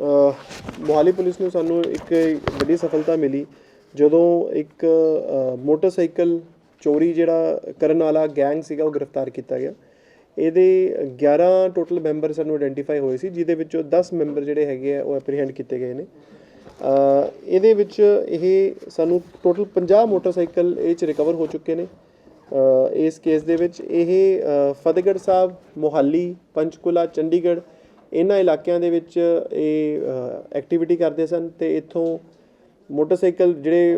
Mohali police ਨੂੰ ਸਾਨੂੰ ਇੱਕ ਵੱਡੀ ਸਫਲਤਾ ਮਿਲੀ ਜਦੋਂ ਇੱਕ ਮੋਟਰਸਾਈਕਲ ਚੋਰੀ ਜਿਹੜਾ ਕਰਨ ਵਾਲਾ ਗੈਂਗ ਸੀਗਾ ਉਹ ਗ੍ਰਿਫਤਾਰ ਕੀਤਾ ਗਿਆ। ਇਹਦੇ 11 ਟੋਟਲ ਮੈਂਬਰ ਸਾਨੂੰ ਆਇਡੈਂਟੀਫਾਈ ਹੋਏ ਸੀ, ਜਿਹਦੇ ਵਿੱਚੋਂ 10 ਮੈਂਬਰ ਜਿਹੜੇ ਹੈਗੇ ਆ ਉਹ ਐਪਰੀਹੈਂਡ ਕੀਤੇ ਗਏ ਨੇ। ਇਹਦੇ ਵਿੱਚ ਇਹ ਸਾਨੂੰ ਟੋਟਲ 50 ਮੋਟਰਸਾਈਕਲ ਇਹ ਚ ਰਿਕਵਰ ਹੋ ਚੁੱਕੇ ਨੇ। ਇਸ ਕੇਸ ਦੇ ਵਿੱਚ ਇਹ ਫਤਿਹਗੜ੍ਹ ਸਾਹਿਬ, ਮੋਹਾਲੀ, ਪੰਚਕੁਲਾ, ਚੰਡੀਗੜ੍ਹ ਇਹਨਾਂ ਇਲਾਕਿਆਂ ਦੇ ਵਿੱਚ ਇਹ ਐਕਟੀਵਿਟੀ ਕਰਦੇ ਸਨ ਤੇ ਇੱਥੋਂ ਮੋਟਰਸਾਈਕਲ ਜਿਹੜੇ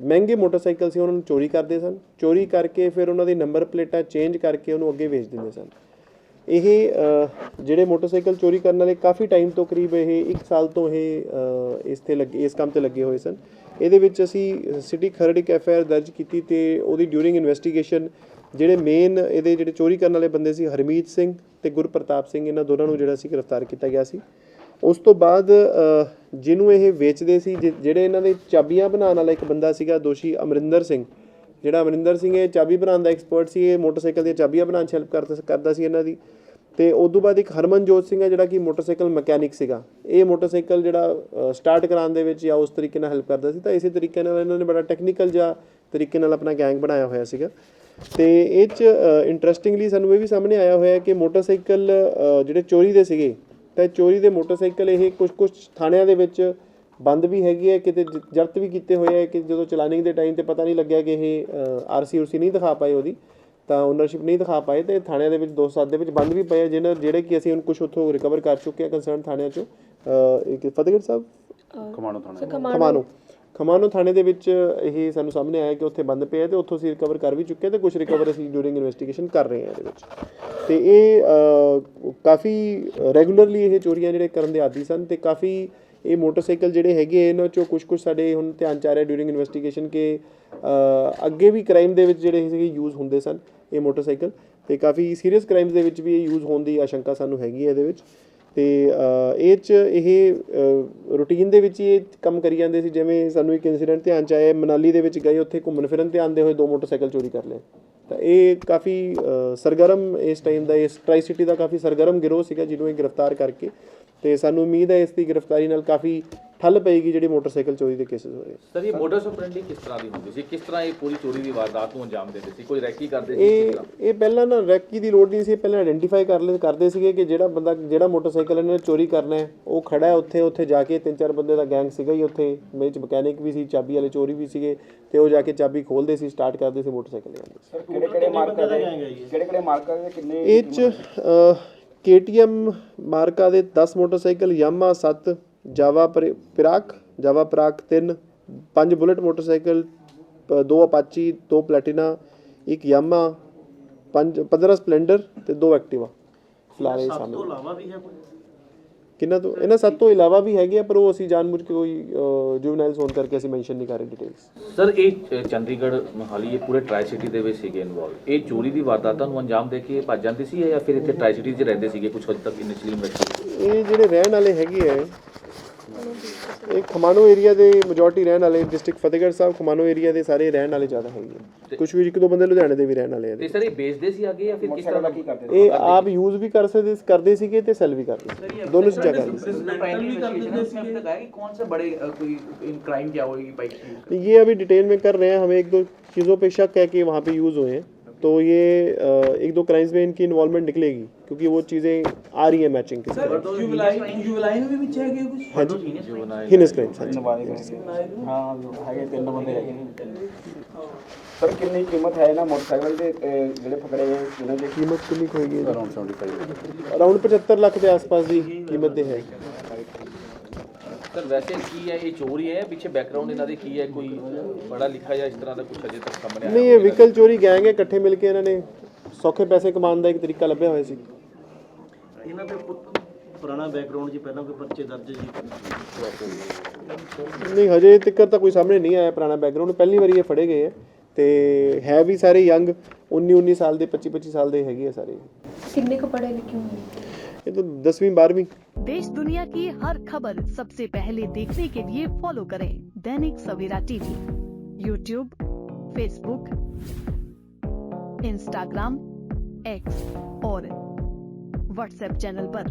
ਮਹਿੰਗੇ ਮੋਟਰਸਾਈਕਲ ਸੀ ਉਹਨਾਂ ਨੂੰ ਚੋਰੀ ਕਰਦੇ ਸਨ। ਚੋਰੀ ਕਰਕੇ ਫਿਰ ਉਹਨਾਂ ਦੀ ਨੰਬਰ ਪਲੇਟਾਂ ਚੇਂਜ ਕਰਕੇ ਉਹਨੂੰ ਅੱਗੇ ਵੇਚ ਦਿੰਦੇ ਸਨ। ਇਹ ਜਿਹੜੇ ਮੋਟਰਸਾਈਕਲ ਚੋਰੀ ਕਰਨ ਵਾਲੇ ਕਾਫੀ ਟਾਈਮ ਤੋਂ ਕਰੀਬ ਇਹ 1 ਸਾਲ ਤੋਂ ਇਹ ਇਸ ਤੇ ਲੱਗੇ, ਇਸ ਕੰਮ ਤੇ ਲੱਗੇ ਹੋਏ ਸਨ। ਇਹਦੇ ਵਿੱਚ ਅਸੀਂ ਸਿਟੀ ਖਰੜ ਇੱਕ ਐਫ ਆਈ ਆਰ ਦਰਜ ਕੀਤੀ ਤੇ ਉਹਦੀ ਡਿਊਰਿੰਗ ਇਨਵੈਸਟੀਗੇਸ਼ਨ ਜਿਹੜੇ ਮੇਨ ਇਹਦੇ ਜਿਹੜੇ ਚੋਰੀ ਕਰਨ ਵਾਲੇ ਬੰਦੇ ਸੀ ਹਰਮੀਤ ਸਿੰਘ ਤੇ ਗੁਰਪ੍ਰਤਾਪ ਸਿੰਘ ਇਹਨਾਂ ਦੋਨਾਂ ਨੂੰ ਜਿਹੜਾ ਸੀ ਗ੍ਰਿਫਤਾਰ ਕੀਤਾ ਗਿਆ ਸੀ। ਉਸ ਤੋਂ ਬਾਅਦ ਜਿਹਨੂੰ ਇਹ ਵੇਚਦੇ ਸੀ, ਜਿ- ਜਿਹੜੇ ਇਹਨਾਂ ਦੇ ਚਾਬੀਆਂ ਬਣਾਉਣ ਵਾਲਾ ਇੱਕ ਬੰਦਾ ਸੀਗਾ ਦੋਸ਼ੀ ਅਮਰਿੰਦਰ ਸਿੰਘ। ਜਿਹੜਾ ਅਮਰਿੰਦਰ ਸਿੰਘ ਇਹ ਚਾਬੀ ਬਣਾਉਣ ਦਾ ਐਕਸਪਰਟ ਸੀ, ਇਹ ਮੋਟਰਸਾਈਕਲ ਦੀਆਂ ਚਾਬੀਆਂ ਬਣਾਉਣ 'ਚ ਹੈਲਪ ਕਰਦਾ ਕਰਦਾ ਸੀ ਇਹਨਾਂ ਦੀ। ਤੇ ਉਸ ਤੋਂ ਬਾਅਦ ਇੱਕ ਹਰਮਨਜੋਤ ਸਿੰਘ ਹੈ ਜਿਹੜਾ ਕਿ ਮੋਟਰਸਾਈਕਲ ਮਕੈਨਿਕ ਸੀਗਾ। ਇਹ ਮੋਟਰਸਾਈਕਲ ਜਿਹੜਾ ਸਟਾਰਟ ਕਰਾਉਣ ਦੇ ਵਿੱਚ ਜਾਂ ਉਸ ਤਰੀਕੇ ਨਾਲ ਹੈਲਪ ਕਰਦਾ ਸੀ, ਤਾਂ ਇਸੇ ਤਰੀਕੇ ਨਾਲ ਇਹਨਾਂ ਨੇ ਬੜਾ ਟੈਕਨੀਕਲ ਜਾਂ ਤਰੀਕੇ ਨਾਲ ਆਪਣਾ ਗੈਂਗ ਬਣਾਇਆ ਹੋਇਆ ਸੀਗਾ। ਤੇ ਇਹ ਚ ਇੰਟਰਸਟਿੰਗਲੀ ਸਾਨੂੰ ਇਹ ਵੀ ਸਾਹਮਣੇ ਆਇਆ ਹੋਇਆ ਹੈ ਕਿ ਮੋਟਰਸਾਈਕਲ ਜਿਹੜੇ ਚੋਰੀ ਦੇ ਸੀਗੇ ਤਾਂ ਚੋਰੀ ਦੇ ਮੋਟਰਸਾਈਕਲ ਇਹ ਕੁਝ ਕੁਝ ਥਾਣਿਆਂ ਦੇ ਵਿੱਚ ਬੰਦ ਵੀ ਹੈਗੀ ਹੈ ਕਿਤੇ ਜ਼ਬਤ ਵੀ ਕੀਤੇ ਹੋਏ ਹੈ ਕਿ ਜਦੋਂ ਚਲਾਨਿੰਗ ਦੇ ਟਾਈਮ ਤੇ ਪਤਾ ਨਹੀਂ ਲੱਗਿਆ ਕਿ ਇਹ ਆਰਸੀ ਉਰਸੀ ਨਹੀਂ ਦਿਖਾ ਪਾਏ ਉਹਦੀ ਤਾਂ ਓਨਰਸ਼ਿਪ ਨਹੀਂ ਦਿਖਾ ਪਾਏ ਤੇ ਥਾਣਿਆਂ ਦੇ ਵਿੱਚ ਦੋ ਸਾਲ ਦੇ ਵਿੱਚ ਬੰਦ ਵੀ ਪਏ ਜਿਹਨਾਂ ਜਿਹੜੇ ਕਿ ਅਸੀਂ ਹੁਣ ਕੁਝ ਉੱਥੋਂ ਰਿਕਵਰ ਕਰ ਚੁੱਕੇ ਆ ਕੰਸਰਨ ਥਾਣਿਆਂ ਚੋਂ ਇੱਕ ਫਤਿਹਗੜ੍ਹ ਸਾਹਿਬ? ਕਮਾਣੋ ਥਾਣਾ। ਖਮਾਨੋ ਖਮਾਨੋ ਥਾਣੇ ਦੇ ਵਿੱਚ ਇਹ ਸਾਨੂੰ ਸਾਹਮਣੇ ਆਇਆ ਕਿ ਉੱਥੇ ਬੰਦ ਪਿਆ ਤੇ ਉੱਥੋਂ ਅਸੀਂ ਰਿਕਵਰ ਕਰ ਵੀ ਚੁੱਕੇ ਹਾਂ ਤੇ ਕੁਝ ਰਿਕਵਰ ਅਸੀਂ ਡਿਊਰਿੰਗ ਇਨਵੈਸਟੀਗੇਸ਼ਨ ਕਰ ਰਹੇ ਹਾਂ ਇਹਦੇ ਵਿੱਚ। ਤੇ ਇਹ ਕਾਫੀ ਰੈਗੂਲਰਲੀ ਇਹ ਚੋਰੀਆਂ ਜਿਹੜੇ ਕਰਨ ਦੇ ਆਦੀ ਸਨ ਤੇ ਕਾਫੀ ਇਹ ਮੋਟਰਸਾਈਕਲ ਜਿਹੜੇ ਹੈਗੇ ਇਹਨਾਂ ਚੋਂ ਕੁਝ ਕੁਝ ਸਾਡੇ ਹੁਣ ਧਿਆਨ ਚ ਆ ਰਿਹਾ ਡਿਊਰਿੰਗ ਇਨਵੈਸਟੀਗੇਸ਼ਨ ਕਿ ਅੱਗੇ ਵੀ ਕ੍ਰਾਈਮ ਦੇ ਵਿੱਚ ਜਿਹੜੇ ਸੀਗੇ ਯੂਜ਼ ਹੁੰਦੇ ਸਨ ਇਹ ਮੋਟਰਸਾਈਕਲ ਤੇ ਕਾਫੀ ਸੀਰੀਅਸ ਕ੍ਰਾਈਮਸ ਦੇ ਵਿੱਚ ਵੀ ਇਹ ਯੂਜ਼ ਹੋਣ ਦੀ ਆਸ਼ੰਕਾ ਸਾਨੂੰ ਹੈਗੀ ਹੈ ਇਹਦੇ ਵਿੱਚ। ਤੇ ਇਹ ਚ ਇਹ ਰੂਟੀਨ ਦੇ ਵਿੱਚ ਹੀ ਇਹ ਕੰਮ ਕਰੀ ਜਾਂਦੇ ਸੀ, ਜਿਵੇਂ ਸਾਨੂੰ ਇੱਕ ਇਨਸੀਡੈਂਟ ਧਿਆਨ ਚ ਆਇਆ ਮਨਾਲੀ ਦੇ ਵਿੱਚ ਗਏ, ਉੱਥੇ ਘੁੰਮਣ ਫਿਰਨ ਤੇ ਆਉਂਦੇ ਹੋਏ ਦੋ ਮੋਟਰਸਾਈਕਲ ਚੋਰੀ ਕਰ ਲਏ। ਤਾਂ ਇਹ ਕਾਫੀ ਸਰਗਰਮ ਇਸ ਟਾਈਮ ਦਾ, ਇਸ ਟਰਾਈ ਸਿਟੀ ਦਾ ਕਾਫੀ ਸਰਗਰਮ ਗਿਰੋਹ ਸੀਗਾ, ਜਿਹਨੂੰ ਇਹ ਗ੍ਰਿਫਤਾਰ ਕਰਕੇ ਤੇ ਸਾਨੂੰ ਉਮੀਦ ਹੈ ਇਸ ਦੀ ਗ੍ਰਿਫਤਾਰੀ ਨਾਲ ਕਾਫੀ ਠੱਲ ਪਏਗੀ ਜਿਹੜੇ ਮੋਟਰਸਾਈਕਲ ਚੋਰੀ ਦੇ ਕੇਸਿਸ ਹੋ ਰਹੇ ਸਰ ਇਹ ਮੋਟਰ ਸੁਪਰੈਂਡੀ ਕਿਸ ਤਰ੍ਹਾਂ ਦੀ ਹੁੰਦੀ ਸੀ? ਕਿਸ ਤਰ੍ਹਾਂ ਇਹ ਪੂਰੀ ਚੋਰੀ ਦੀ ਵਾਰਦਾਤ ਨੂੰ ਅੰਜਾਮ ਦਿੰਦੇ ਸੀ? ਕੋਈ ਰੈਕੀ ਕਰਦੇ ਸੀ ਇਹ ਇਹ ਪਹਿਲਾਂ ਨਾ ਰੈਕੀ ਦੀ ਲੋੜ ਨਹੀਂ ਸੀ। ਪਹਿਲਾਂ ਆਇਡੈਂਟੀਫਾਈ ਕਰ ਲੈ ਕਰਦੇ ਸੀਗੇ ਕਿ ਜਿਹੜਾ ਬੰਦਾ ਜਿਹੜਾ ਮੋਟਰਸਾਈਕਲ ਇਹਨੇ ਚੋਰੀ ਕਰਨਾ ਹੈ ਉਹ ਖੜਾ ਹੈ ਉੱਥੇ। ਉੱਥੇ ਜਾ ਕੇ ਤਿੰਨ ਚਾਰ ਬੰਦੇ ਦਾ ਗੈਂਗ ਸੀਗਾ ਹੀ ਉੱਥੇ। ਵਿੱਚ ਮਕੈਨਿਕ ਵੀ ਸੀ ਚਾਬੀ ਵਾਲੇ ਚੋਰੀ ਵੀ ਸੀਗੇ ਤੇ ਉਹ ਜਾ ਕੇ ਚਾਬੀ ਖੋਲਦੇ ਸੀ ਸਟਾਰਟ ਕਰਦੇ ਸੀ ਮੋਟਰਸਾਈਕਲ ਲਿਆਉਂਦੇ ਸੀ ਕਿਹੜੇ ਕਿਹੜੇ ਮਾਰਕਾ ਦੇ ਕਿਹੜੇ ਕਿਹੜੇ ਮਾਰਕਾ ਦੇ ਕਿੰਨੇ ਇਹ ਚ KTM ਮਾਰਕਾ ਦੇ 10 ਮੋਟਰਸਾਈਕਲ Yamaha 7 ਜਾਵਾ ਪਿਰਾਕ ਜਾਵਾ ਪਿਰਾਕ 3 ਪੰਜ ਬੁਲਟ ਮੋਟਰਸਾਈਕਲ ਦੋ ਅਪਾਚੀ ਦੋ ਪਲੈਟੀਨਾ ਇੱਕ Yamaha ਪੰਜ 15 ਸਪਲੈਂਡਰ ਤੇ ਦੋ ਐਕਟਿਵਾ। ਫਿਲਹਾਲ ਇਹ ਸ਼ਾਮਿਲ ਇਲਾਵਾ ਵੀ ਹੈ ਕੋਈ? ਕਿੰਨਾ ਤੋਂ ਇਹਨਾਂ ਸੱਤ ਤੋਂ ਇਲਾਵਾ ਵੀ ਹੈਗੇ ਪਰ ਉਹ ਅਸੀਂ ਜਾਣਬੁੱਝ ਕੇ ਕੋਈ ਜੁਵਨਾਈਲਸ ਹੋਣ ਕਰਕੇ ਅਸੀਂ ਮੈਂਸ਼ਨ ਨਹੀਂ ਕਰ ਰਹੇ ਡਿਟੇਲਸ ਸਰ ਇਹ ਚੰਡੀਗੜ੍ਹ ਮੋਹਾਲੀ ਇਹ ਪੂਰੇ ਟ੍ਰਾਈ ਸਿਟੀ ਦੇ ਵਿੱਚ ਸੀਗੇ ਇਨਵੋਲਵ ਇਹ ਚੋਰੀ ਦੀ ਵਾਰਦਾਤਾਂ ਨੂੰ ਅੰਜਾਮ ਦੇ ਕੇ ਭੱਜ ਜਾਂਦੇ ਸੀ ਜਾਂ ਫਿਰ ਇੱਥੇ ਟ੍ਰਾਈ ਸਿਟੀ 'ਚ ਰਹਿੰਦੇ ਸੀਗੇ ਕੁਝ ਹੱਦ ਤੱਕ ਇਨੀਸ਼ੀਅਲੀ ਇਹ ਜਿਹੜੇ ਰਹਿਣ ਵਾਲੇ ਹੈਗੇ ਆ ਇਹ ਖਮਾਨੋ ਏਰੀਆ ਦੇ ਮੈਜੋਰਟੀ ਰਹਿਣ ਵਾਲੇ ਡਿਸਟ੍ਰਿਕਟ ਫਤਿਹਗੜ੍ਹ ਸਾਹਿਬ ਖਮਾਨੋ ਏਰੀਆ ਦੇ ਸਾਰੇ ਰਹਿਣ ਵਾਲੇ ਜ਼ਿਆਦਾ ਹੈਗੇ ਕੁਝ ਵੀ ਇੱਕ ਦੋ ਬੰਦੇ ਲੁਧਿਆਣੇ ਦੇ ਵੀ ਰਹਿਣ ਵਾਲੇ ਆ ਤੇ ਸਰ ਇਹ ਵੇਚਦੇ ਸੀ ਅੱਗੇ ਜਾਂ ਫਿਰ ਕਿਸ ਤਰ੍ਹਾਂ ਕੀ ਕਰਦੇ ਇਹ ਆਪ ਯੂਜ਼ ਵੀ ਕਰ ਸਕਦੇ ਕਰਦੇ ਸੀਗੇ ਤੇ ਸੈਲ ਵੀ ਕਰਦੇ ਸੀ ਦੋਨੋਂ ਚੀਜ਼ਾਂ ਕਰਦੇ ਸੀ प्राइमरी इन्वेस्टिगेशन है उसमें अभी तक आया कि कौन से बड़े अ, कोई इन क्राइम क्या होगी बाइक की ये अभी डिटेल में कर रहे हैं हमें एक दो चीज़ों पे शक है कि वहाँ पे यूज़ हुए हैं तो ये अ, एक दो क्राइम्स में इनकी इन्वॉल्वमेंट निकलेगी क्योंकि वो चीज़ें आ रही हैं मैचिंग के साथ जुबलाइन जुबलाइन में भी पीछे है कि कुछ हाँ जी हिनस क्राइम्स हाँ जी ਹਾਂ ਹੈਗੇ ਤਿੰਨ ਬੰਦੇ ਹੈਗੇ ਸਰ ਕਿੰਨੀ ਕੀਮਤ ਹੈ ਇਹਨਾਂ ਮੋਟਰਸਾਈਕਲ ਦੇ ਅਹ, ਜਿਹੜੇ ਪਕੜੇ ਗਏ ਇਹਨਾਂ ਦੀ कीमत कितनी की होगी ਅਰਾਊਂਡ 75 अराउंड पचहत्तर लाख के आसपास की कीमत दे है ਸਰ ਵੈਸੇ ਕੀ ਹੈ ਇਹ ਚੋਰੀ ਹੈ? ਪਿੱਛੇ ਬੈਕਗ੍ਰਾਉਂਡ ਇਹਨਾਂ ਦੇ ਕੀ ਹੈ? ਕੋਈ ਬੜਾ ਲਿਖਾ ਜਾਂ ਇਸ ਤਰ੍ਹਾਂ ਦਾ ਕੁਝ ਅਜੇ ਤੱਕ ਸਾਹਮਣੇ ਆਇਆ ਨਹੀਂ ਇਹ ਵਹੀਕਲ ਚੋਰੀ ਗੈਂਗ ਹੈ ਇਕੱਠੇ ਮਿਲ ਕੇ ਇਹਨਾਂ ਨੇ ਸੌਖੇ ਪੈਸੇ ਕਮਾਉਣ ਦਾ ਇੱਕ ਤਰੀਕਾ ਲੱਭਿਆ ਹੋਇਆ ਸੀ। ਇਹਨਾਂ ਦੇ ਪੁੱਤ- ਪੁਰਾਣਾ ਬੈਕਗ੍ਰਾਉਂਡ ਜੀ ਪਹਿਲਾਂ ਕੋਈ ਪਰਚੇ ਦਰਜ ਜੀ? ਨਹੀਂ ਹਜੇ ਤੱਕ ਤਾਂ ਕੋਈ ਸਾਹਮਣੇ ਨਹੀਂ ਆਇਆ ਪੁਰਾਣਾ ਬੈਕਗ੍ਰਾਉਂਡ ਪਹਿਲੀ ਵਾਰੀ ਇਹ ਫੜੇ ਗਏ ਹੈ। ਤੇ ਹੈ ਵੀ ਸਾਰੇ ਯੰਗ 19 19 ਸਾਲ ਦੇ 25 25 ਸਾਲ ਦੇ ਹੈਗੇ ਆ ਸਾਰੇ कितने को पढ़े लिखे होंगे ਇਹ ਤਾਂ 10ਵੀਂ 12ਵੀਂ देश दुनिया की हर खबर सबसे पहले देखने के लिए फॉलो करें Dainik Savera TV YouTube Facebook Instagram X और व्हाट्सएप चैनल पर।